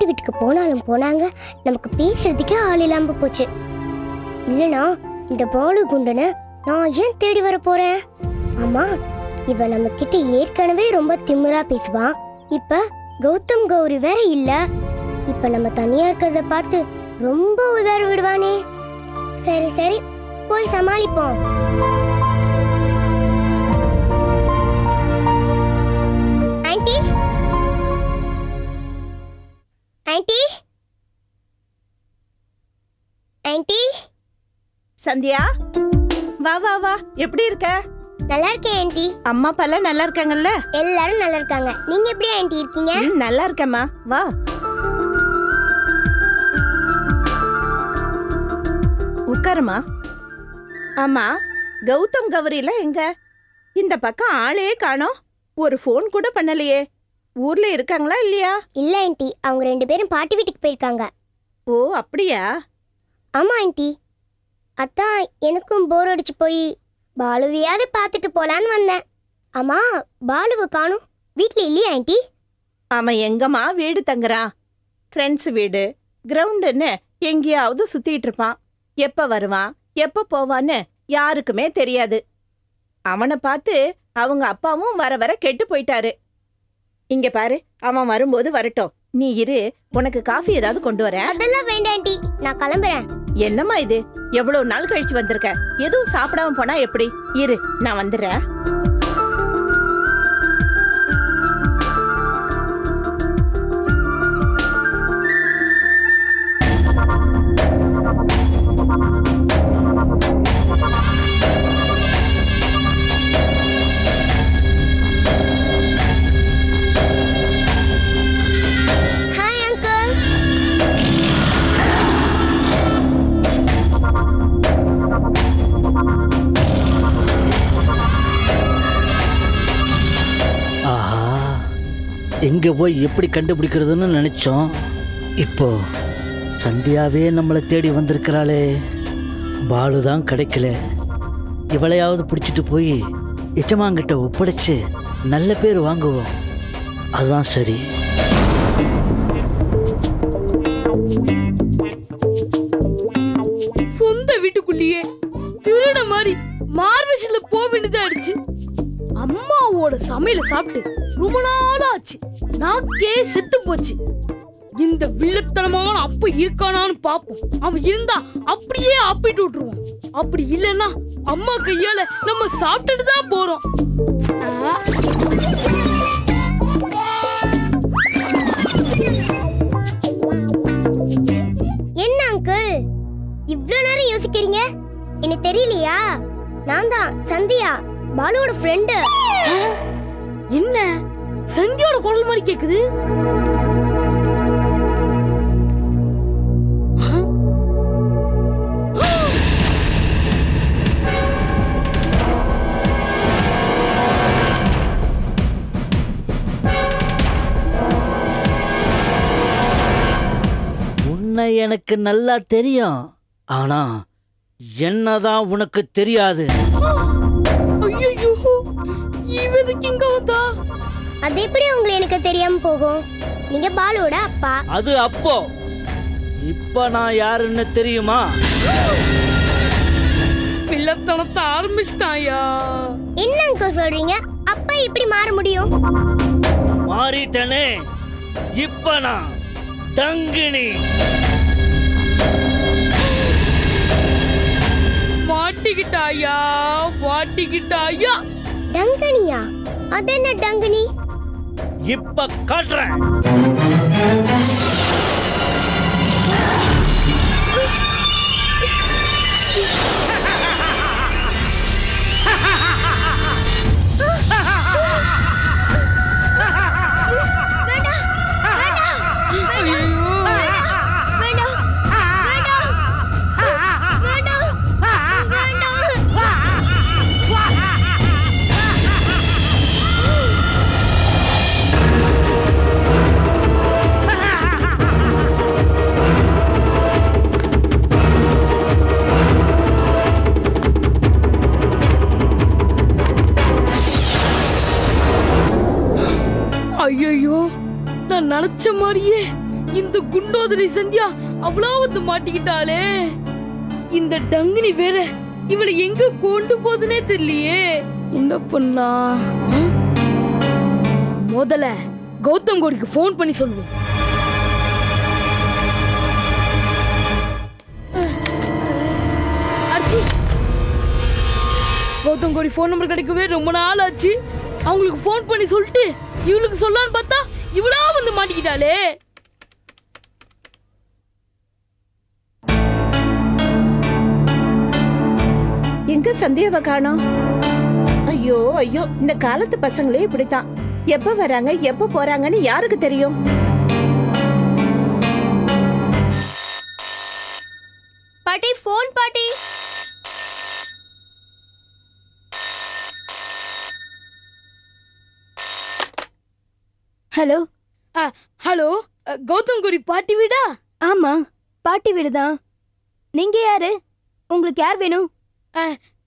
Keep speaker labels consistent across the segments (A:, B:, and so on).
A: பாட்டு வீட்டுக்கு போனாலும் போனாங்க. நமக்கு பேசுறதுக்கே ஆள் இல்லாம போச்சு. இல்லனா இந்த பாலு குண்டனை நான் ஏன் தேடி வர போறேன்? ஆமா இவன் நம்ம கிட்ட ஏற்கனவே ரொம்ப திமிரா பேசுவான் இப்ப கௌதம் கௌரி வேற இல்ல. இப்ப நம்ம தனியா இருக்கிறத பார்த்து ரொம்ப உதறி விடுவானே. சரி சரி போய் சமாளிப்போம். Aunty aunty
B: Sandhya? வா வா வா. எப்படி இருக்க?
A: நல்லா இருக்கேன் ஆன்ட்டி
B: அம்மா அப்பா எல்லாம் நல்லா இருக்காங்கல்ல?
A: எல்லாரும் நல்லா இருக்காங்க. நீங்க எப்படி ஆன்ட்டி இருக்கீங்க?
B: நல்லா இருக்கேம்மா. வா. உட்காருமா ஆமா கௌதம் கௌரிலாம் எங்க? இந்த பக்கம் ஆளே காணோம். ஒரு ஃபோன் கூட பண்ணலையே. ஊர்ல இருக்காங்களா இல்லையா?
A: இல்ல ஆன்ட்டி அவங்க ரெண்டு பேரும் பாட்டி வீட்டுக்கு போயிருக்காங்க.
B: ஓ அப்படியா?
A: ஆமா ஆன்ட்டி அத்தான் எனக்கும் போர் அடிச்சு போய் பாலுவையாவது பார்த்துட்டு போலான்னு வந்தேன். ஆமா பாலுவை காணும். வீட்ல இல்லையா ஆன்ட்டி
B: அவன் எங்கம்மா வீடு தங்குறான் ஃப்ரெண்ட்ஸ் வீடு. கிரவுண்டுன்னு எங்கேயாவது சுத்திட்டு இருப்பான். எப்ப வருவான் எப்ப போவான்னு யாருக்குமே தெரியாது. அவனை பார்த்து அவங்க அப்பாவும் வர வர கெட்டு போயிட்டாரு. இங்க பாரு அவன் வரும்போது வரட்டும். நீ இரு உனக்கு காஃபி ஏதாவது கொண்டு வரேன்.
A: அதெல்லாம் வேண்டாம் ஆன்ட்டி நான் கிளம்புறேன்.
B: என்னம்மா இது? எவ்வளவு நாள் கழிச்சு வந்திருக்க? எதுவும் சாப்பிடாம போனா எப்படி? இரு நான் வந்துடுறேன்.
C: எங்கே போய் எப்படி கண்டுபிடிக்கிறதுன்னு நினச்சோம். இப்போ சந்தியாவே நம்மளை தேடி வந்திருக்கிறாளே. பாலு தான் கிடைக்கல. இவளையாவது பிடிச்சிட்டு போய் எஜமாங்கிட்ட ஒப்படைச்சு நல்ல பேர் வாங்குவோம். அதுதான் சரி.
D: சொந்த வீட்டுக்குள்ளேயே திருட மாதிரி மார்வெஷன்ல போக வேண்டியதாக ஆயிடுச்சு. அம்மாவோட சமையல சாப்பிட்டு ரொம்ப நாள் ஆச்சு. நாக்கே செத்து போச்சு. இந்த வில்லத்தனமான அப்ப இருக்கானான்னு பாப்போம். அவன் இருந்தா அப்படியே அப்பிட்டு விட்டுருவான். அப்படி இல்லைன்னா அம்மா கையால நம்ம சாப்பிட்டுட்டு தான் போறோம்.
A: என்ன அங்கிள்? இவ்ளோ நேரம் யோசிக்கிறீங்க? எனக்கு தெரியலையா? நான் தான் சந்தியா பாலுவோட ஃப்ரெண்டு
D: என்ன? சந்தியோட குரல் மாதிரி கேக்குது.
C: உன்னை எனக்கு நல்லா தெரியும். ஆனா என்னதான் உனக்கு தெரியாது.
D: ஐயோ இவதுக்கு இங்க வந்தா?
A: அது எப்படி உங்களுக்கு எனக்கு தெரியாம போகும்? நீங்க பாலுவோட அப்பா.
C: அது அப்போ. இப்ப நான் யாருன்னு தெரியுமா?
D: பிள்ளைத்தனத்தை ஆரம்பிச்சிட்டாயா
A: என்ன அங்கிள் சொல்றீங்க? அப்பா எப்படி மாற முடியும்?
C: மாறிட்டனே. இப்ப நான் தங்கினி.
D: மாட்டிக்கிட்டாயா மாட்டிக்கிட்டாயா
A: டங்கனியா அது என்ன டங்கனி
C: இப்ப காட்டுறேன்.
D: வந்து மாட்டிக்கிட்டாளே. இந்த டங்கினி வேற இவளை எங்க கொண்டு போதுனே தெரியலையே. என்ன பண்ணலாம் முதல்ல கௌதம் கோடிக்கு ஃபோன் பண்ணி சொல்லுவோம் கௌதம் கோடி ஃபோன் நம்பர் கிடைக்கவே ரொம்ப நாள் ஆச்சு. அவங்களுக்கு ஃபோன் பண்ணி சொல்லிட்டு இவளுக்கு சொல்லான்னு பார்த்தா இவளா வந்து மாட்டிக்கிட்டாளே.
B: எங்க சந்தியாவை காணோம்? ஐயோ ஐயோ இந்த காலத்து பசங்களே இப்படித்தான். எப்ப வராங்க எப்ப போறாங்கன்னு யாருக்கு தெரியும்?
A: பாட்டி ஃபோன் பாட்டி. ஹலோ.
D: ஹலோ கௌதம் கோடி பாட்டி வீடா?
A: ஆமா பாட்டி வீடுதான். நீங்க யாரு? உங்களுக்கு யார் வேணும்?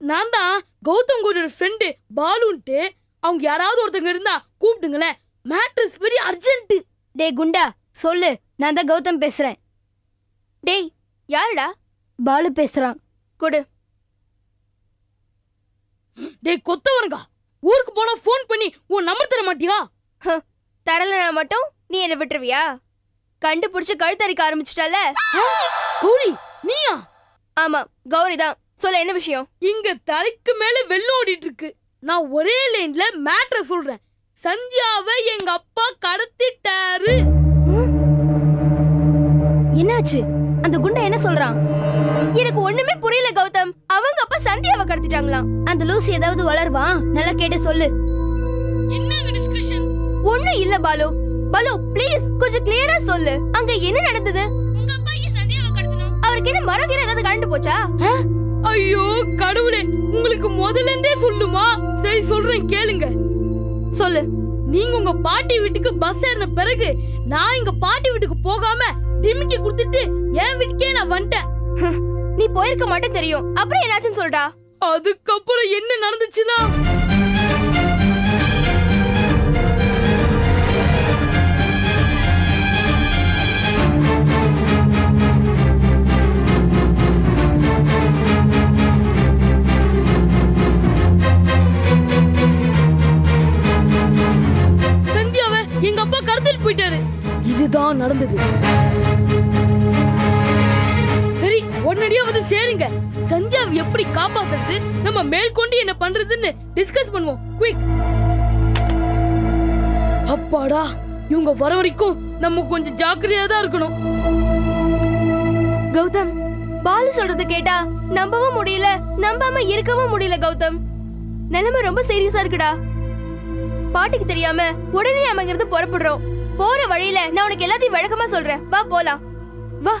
D: நான் தான் கௌதம் கோடியோட ஃப்ரெண்டு பாலுன்ட்டு. அவங்க யாராவது ஒருத்தங்க இருந்தா கூப்பிடுங்களேன். மேட்ரஸ் வெரி அர்ஜென்ட்
A: டேய் குண்டா சொல்லு. நான் தான் கௌதம் பேசுறேன்.
E: டேய் யாருடா?
A: பாலு பேசுறான்.
E: கொடு.
D: டேய் கொத்தவரங்கா ஊருக்கு போனா ஃபோன் பண்ணி உன் நம்பர் தர மாட்டியா?
E: தரலனா மட்டும் நீ என்ன விட்டுருவியா? கண்டுபிடிச்சு கழுத்தரிக்க ஆரம்பிச்சிட்டால?
D: கௌரி நீயா?
E: ஆமா கௌரி தான். சொல்ல என்ன விஷயம்?
D: இங்க தலைக்கு மேல வெள்ளம் ஓடிட்டு இருக்கு நான் ஒரே லைன்ல மேட்ர சொல்றேன். சந்தியாவை எங்க அப்பா கடத்திட்டாரு.
A: என்னாச்சு? அந்த குண்டா என்ன சொல்றான்?
E: எனக்கு ஒண்ணுமே புரியல கௌதம். அவங்க அப்பா சந்தியாவை கடத்திட்டாங்களாம்
A: அந்த லூசி ஏதாவது வளருவான் நல்லா கேட்டு சொல்லு.
D: என்னங்க டிஸ்கஷன்
E: ஒண்ணும் இல்ல பாலு. பாலு ப்ளீஸ் கொஞ்சம் கிளியரா சொல்லு. அங்க என்ன நடந்தது? உங்க அப்பா ஏன் சந்தியாவை கடத்தணும். அவருக்கு என்ன மரம் ஏதாவது கழண்டு போச்சா?
D: ஐயோ கடவுளே உங்களுக்கு முதல்ல இருந்தே சொல்லுமா? சரி சொல்றேன் கேளுங்க.
E: சொல்லு
D: நீங்க உங்க பாட்டி வீட்டுக்கு பஸ் ஏறின பிறகு நான் எங்க பாட்டி வீட்டுக்கு போகாம டிமிக்கி கொடுத்துட்டு என் வீட்டுக்கே நான் வந்துட்டேன்.
E: நீ போயிருக்க மாட்டே தெரியும். அப்புறம் என்னாச்சுன்னு சொல்டா
D: அதுக்கப்புறம் என்ன நடந்துச்சுன்னா? அப்பா கருத்தில் போயிட்டாரு. இதுதான் நடந்தது. சரி உடனடியா வந்து சேருங்க. சந்தியாவை எப்படி காப்பாத்துறது? நம்ம மேற்கொண்டு என்ன பண்றதுன்னு டிஸ்கஸ் பண்ணுவோம். குயிக் அப்பாடா இவங்க வர வரைக்கும் நம்ம கொஞ்சம் ஜாக்கிரதையா தான் இருக்கணும்.
E: கௌதம் பாலு சொல்றது கேட்டா நம்பவும் முடியல நம்பாம இருக்கவும் முடியல கௌதம். நிலைமை ரொம்ப சீரியஸா இருக்குடா. பாட்டிக்கு தெரியாம உடனே நம்ம இங்கிருந்து புறப்படுறோம். போற வழியில நான் உனக்கு எல்லாத்தையும் வழக்கமா சொல்றேன். வா போலாம். வா.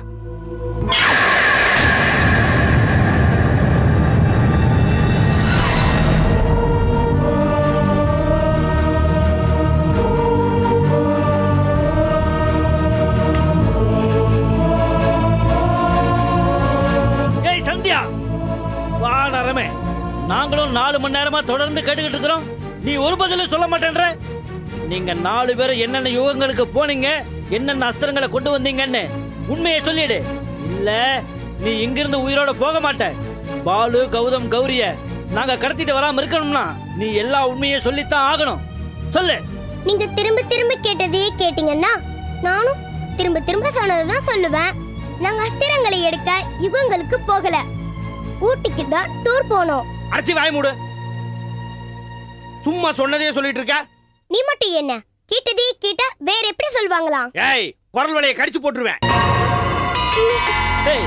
C: ஏய் சந்தியா. வா நரமே நாங்களும் நாலு மணி நேரமா தொடர்ந்து கேட்டுக்கிட்டு இருக்கிறோம். நீ ஒரு பதிலும் சொல்ல மாட்டேன்ற? நீங்க நாலு பேரும் என்னென்ன யுகங்களுக்கு போனீங்க என்னென்ன அஸ்திரங்களை கொண்டு வந்தீங்கன்னு உண்மையை சொல்லிடு. இல்ல நீ இங்கிருந்து உயிரோட போக மாட்ட. பாலு கௌதம் கௌரிய நாங்க கடத்திட்டு வராம இருக்கணும்னா நீ எல்லா உண்மையும் சொல்லித்தான் ஆகணும். சொல்லு.
A: நீங்க திரும்ப திரும்ப கேட்டதையே கேட்டீங்கன்னா நானும் திரும்ப திரும்ப சொன்னதுதான் சொல்லுவேன். நாங்க அஸ்திரங்களை எடுக்க யுகங்களுக்கு போகல. ஊட்டிக்கு தான் டூர் போனோம்.
C: அரைச்சி வாய் மூடு. சும்மா சொன்னதே சொல்லிட்டு இருக்க?
A: நீ மட்டும் என்ன? கேட்டதையே கேட்டா வேற எப்படி சொல்வாங்களாம்?
C: ஏய் குரல் வலையை கடிச்சு போட்டுருவேன். ஏய்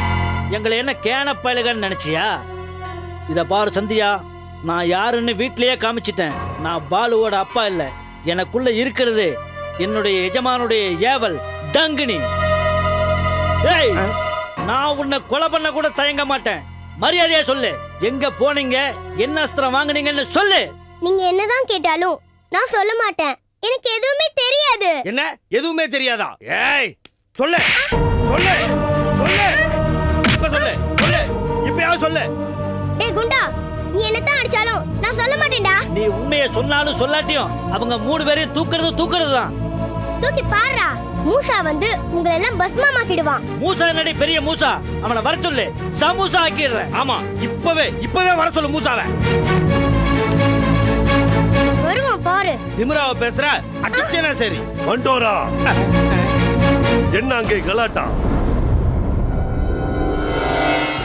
C: எங்களை என்ன கேன பயலுகன்னு நினைச்சியா? இத பாரு சந்தியா நான் யாருன்னு வீட்லயே காமிச்சிட்டேன். நான் பாலுவோட அப்பா இல்ல. எனக்குள்ள இருக்கிறது என்னுடைய எஜமானுடைய ஏவல் டங்கினி ஏய் நான் உன்னை கொலை பண்ண கூட தயங்க மாட்டேன். மரியாதையா சொல்லு. எங்க போனீங்க? என்ன அஸ்திரம் வாங்குனீங்கன்னு சொல்லு.
A: நீங்க என்னதான் கேட்டாலும் நான் சொல்ல மாட்டேன். எனக்கு எதுவுமே தெரியாது.
C: என்ன? எதுவுமே தெரியாதா? ஏய் சொல்லு. சொல்லு. சொல்லு. இப்ப சொல்லு. சொல்லு. இப்பயாவது சொல்லு.
A: டேய் குண்டா. நீ என்னதான் அடிச்சாலும் நான் சொல்ல மாட்டேன்டா.
C: நீ உண்மையை சொன்னாலும் சொல்லாட்டியும் அவங்க மூணு பேரையும் தூக்குறது தூக்குறது தான்
A: தூக்கி பாருடா மூசா வந்து உங்களை எல்லாம் பஸ்மமாக்கிடுவான்.
C: மூசா என்னடி பெரிய மூசா? அவனை வர சொல்லு. சமூசா ஆக்கிடுறேன். ஆமா. இப்பவே இப்பவே வர சொல்லு மூசாவை.
A: வருவான் பாரு.
C: திமிராவை பேசுற அடிச்சேனா சரி.
F: மண்டோரா என்ன அங்கே கலாட்டா?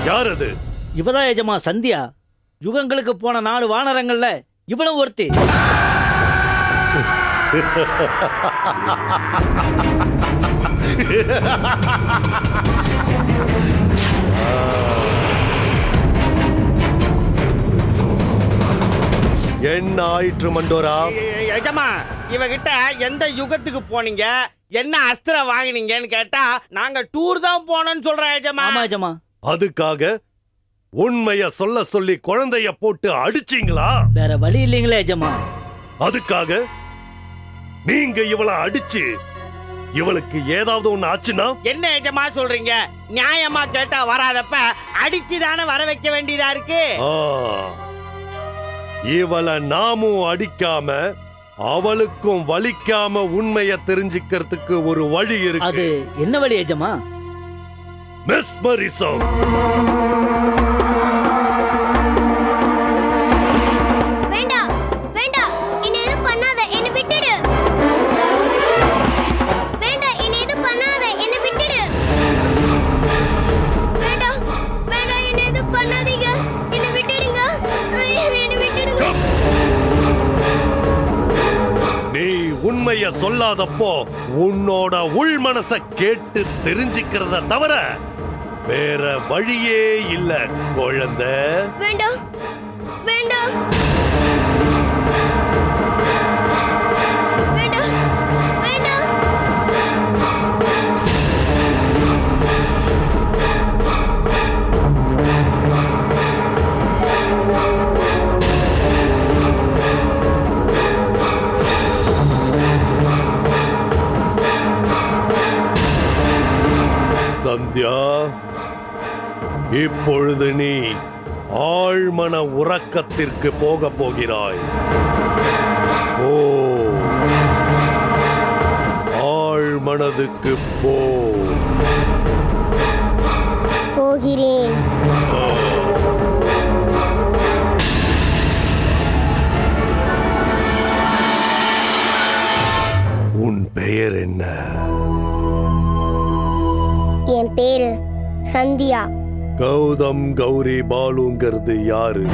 F: யார் அது
C: இவதான் எஜமா சந்தியா? யுகங்களுக்கு போன நாலு வானரங்கள்ல இவனும் ஒருத்தி.
F: என்ன ஆயிற்று மண்டோரா
G: எஜமா இவகிட்ட எந்த யுகத்துக்கு போனீங்க? என்ன அஸ்திரம் வாங்குனீங்கன்னு கேட்டா நாங்க டூர் தான் போனோம்னு சொல்றோம் எஜமா.
C: ஆமா எஜமா.
F: அதுக்காக உண்மைய சொல்ல சொல்லி குழந்தைய போட்டு அடிச்சீங்களா?
C: வேற வழி இல்லைங்களே எஜமா.
F: அதுக்காக நீங்க இவள அடிச்சு இவளுக்கு ஏதாவது ஒண்ணு ஆச்சுன்னா?
G: என்ன எஜமா சொல்றீங்க? நியாயமா கேட்டா வராதப்ப அடிச்சு தானே வர வைக்க வேண்டியதா இருக்கு?
F: ஆ, இவள நாமும் அடிக்காம அவளுக்கும் வலிக்காம உண்மைய தெரிஞ்சுக்கிறதுக்கு ஒரு வழி
C: அது
F: இருக்கு
C: என்ன வழி எஜமா?
F: மெஸ்மரிசம் இல்லாதப்போ உன்னோட உள் மனச கேட்டு தெரிஞ்சுக்கிறத தவிர வேற வழியே இல்ல குழந்தை. சந்தியா இப்பொழுது நீ ஆழ்மன உறக்கத்திற்கு போக போகிறாய். ஓ ஆழ்மனதுக்கு போ.
A: போகிறேன்.
F: உன் பெயர் என்ன?
A: என் பேரு சந்தியா.
F: கௌதம் கௌரி பாலுங்கிறது யாரு?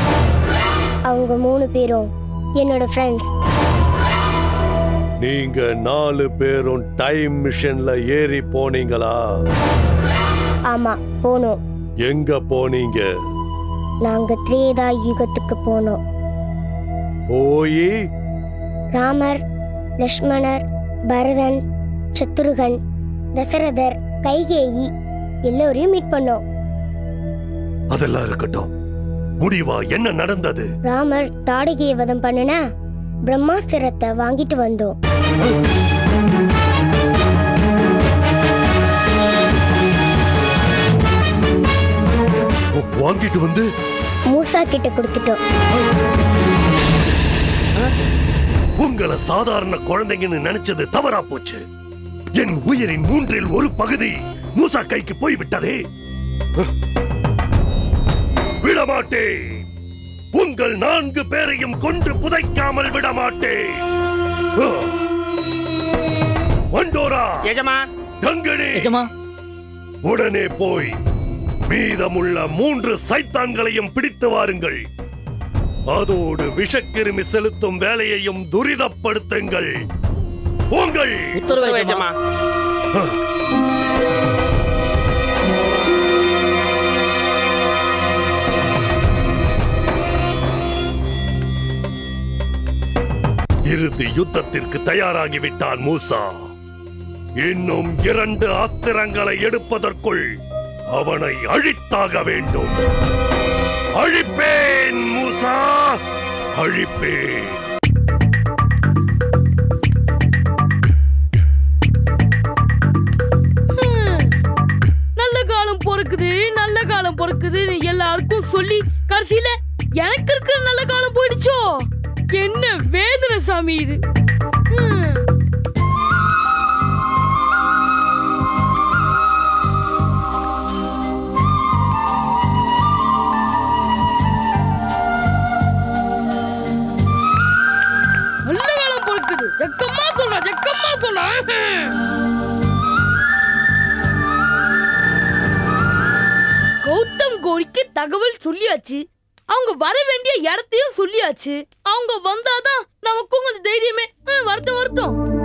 A: அவங்க மூணு பேரும் என்னோட ஃப்ரெண்ட்ஸ்
F: நீங்க நாலு பேரும் டைம் மிஷன்ல ஏறி போனீங்களா?
A: ஆமா போனோம்.
F: எங்க போனீங்க?
A: நாங்க திரேதா யுகத்துக்கு போனோம்.
F: போய்?
A: ராமர் லக்ஷ்மணர் பரதன் சத்ருகன் தசரதர் கைகேயி எல்லோரையும் மீட் பண்ணோம்.
F: அதெல்லாம் இருக்கட்டும். முடிவா? என்ன நடந்தது?
A: ராமர் தாடகையை வதம் பண்ணுன பிரம்மாஸ்திரத்தை வாங்கிட்டு வந்தோம்.
F: வாங்கிட்டு வந்து?
A: மூசா கிட்ட கொடுத்துட்டோம்.
F: உங்களை சாதாரண குழந்தைங்கன்னு நினைச்சது தவறா போச்சு. என் உயிரின் மூன்றில் ஒரு பகுதி மூசா கைக்கு போய்விட்டதே. விடமாட்டேன். உங்கள் நான்கு பேரையும் கொன்று புதைக்காமல் விடமாட்டேன். வண்டோரா.
G: எஜமா.
F: கங்கணி.
C: எஜமா.
F: உடனே போய் மீதமுள்ள மூன்று சைத்தான்களையும் பிடித்து வாருங்கள். அதோடு விஷக்கிருமி செலுத்தும் வேலையையும் துரிதப்படுத்துங்கள். உங்கள்
C: உத்தரவு
F: இறுதி யுத்தத்திற்கு தயாராகிவிட்டான் மூசா. இன்னும் இரண்டு அஸ்திரங்களை எடுப்பதற்குள் அவனை அழித்தாக வேண்டும். அழிப்பேன் மூசா அழிப்பேன்.
D: நல்ல காலம் பொறுக்குது நல்ல காலம் பொறுக்குதுன்னு எல்லாருக்கும் சொல்லி கடைசியில எனக்கு இருக்கிற நல்ல காலம் போயிடுச்சோ? என்ன சாமி இது. ஜக்கம்மா சொல்ற. கௌதம் கோரிக்கு தகவல் சொல்லியாச்சு. அவங்க வர வேண்டிய இடத்தையும் சொல்லியாச்சு. அவங்க வந்தாதான் நமக்கும் கொஞ்சம் தைரியமே. வரட்டும் வரட்டும்.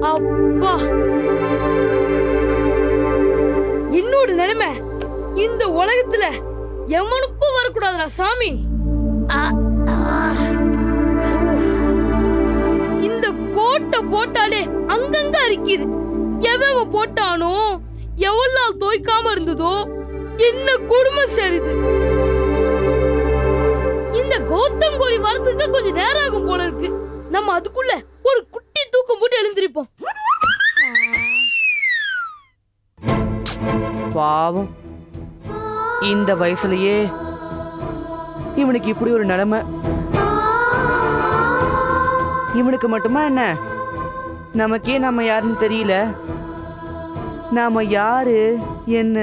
D: அப்பா. என்னோட நிலைமை. இந்த உலகத்துல எவனுக்கும் வரக்கூடாதுடா சாமி. இந்த கோட்டை போட்டாலே அங்கங்க அரிக்குது. எவன் போட்டானோ எவ்வளவு நாள் தோய்க்காம இருந்ததோ என்ன குடும்பம் சரிது? இந்த கௌதம் கோழி வரத்துக்கு கொஞ்சம் நேரம் ஆகும் போல இருக்கு. நம்ம அதுக்குள்ள ஒரு குட்டி தூக்கம் போட்டு எழுந்திருப்போம்.
H: பாவம். இந்த வயசுலயே இவனுக்கு இப்படி ஒரு நிலைமை. இவனுக்கு மட்டுமா என்ன? நமக்கே நம்ம யாருன்னு தெரியல. நாம யாரு என்ன